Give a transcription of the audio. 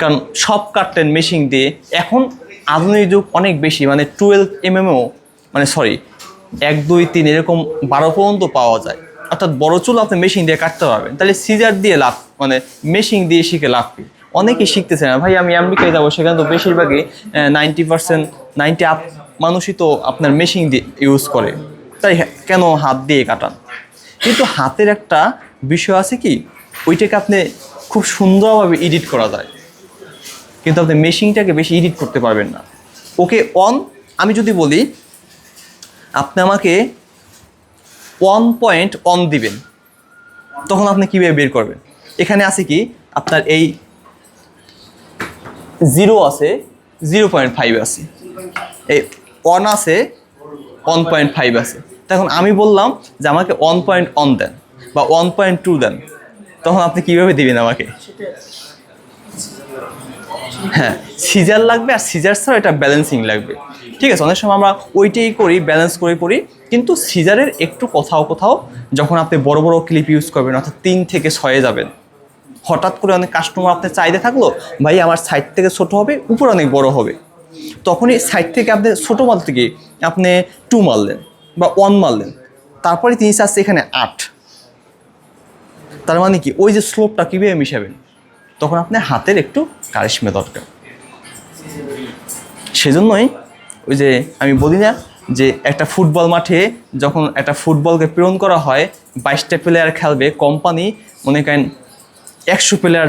কারণ সব কাটতেন মেশিন দিয়ে এখন আধুনিক যুগ অনেক বেশি মানে টুয়েলভ এমএমও মানে সরি এক দুই তিন এরকম বারো পর্যন্ত পাওয়া যায়। অর্থাৎ বড় চুল আপনি মেশিন দিয়ে কাটতে পারবেন। তাহলে সিজার দিয়ে লাভ মানে মেশিন দিয়ে শিখে লাভ কি? অনেকেই শিখতেছে না। ভাই আমি আমেরিকায় যাব সেখানে তো বেশিরভাগই নাইনটি পার্সেন্ট নাইনটি আপ মানুষই তো আপনার মেশিন দিয়ে ইউজ করে। তাই হ্যাঁ, কেন হাত দিয়ে কাটান? কিন্তু হাতের একটা বিষয় আছে কি? ওইটাকে আপনি খুব সুন্দরভাবে এডিট করা যায়। কিন্তু আপনি মেশিনটাকে বেশি এডিট করতে পারবেন না। ওকে অন আমি যদি বলি, আপনি আমাকে ওয়ান পয়েন্ট অন দিবেন। তখন আপনি কীভাবে বের করবেন? এখানে আছে কি, আপনার এই জিরো আছে জিরো পয়েন্ট ফাইভ আছে। এই অন আছে ওয়ান পয়েন্ট ফাইভ আছে। তখন আমি বললাম যে আমাকে ওয়ান পয়েন্ট অন দেন বা ওয়ান পয়েন্ট টু দেন। তখন আপনি কীভাবে দিবেন আমাকে? হ্যাঁ সিজার লাগবে আর সিজার ছাড়া এটা ব্যালেন্সিং লাগবে। ঠিক আছে, অনেক সময় আমরা ওইটাই করি ব্যালেন্স করে করি, কিন্তু সিজারের একটু কোথাও কোথাও যখন আপনি বড় বড় ক্লিপ ইউজ করবেন, অর্থাৎ তিন থেকে ছয়ে যাবেন। হঠাৎ করে অনেক কাস্টমার আপনার চাইতে থাকল, ভাই, আমার সাইড থেকে ছোট হবে, উপর অনেক বড় হবে। তখনই সাইড থেকে আপনি ছোটো মাল থেকে আপনি টু মারলেন বা ওয়ান মারলেন তারপরে তিনি চাচ্ছে এখানে আট। তার মানে কি? ওই যে স্লোপটা কীভাবে মিশাবেন? তখন আপনার হাতের একটু কারিশমা দরকার। সেজন্যই ওই যে আমি বলি না যে একটা ফুটবল মাঠে যখন একটা ফুটবলকে প্রেরণ করা হয়, বাইশটা প্লেয়ার খেলবে কোম্পানি মনে করেন একশো প্লেয়ার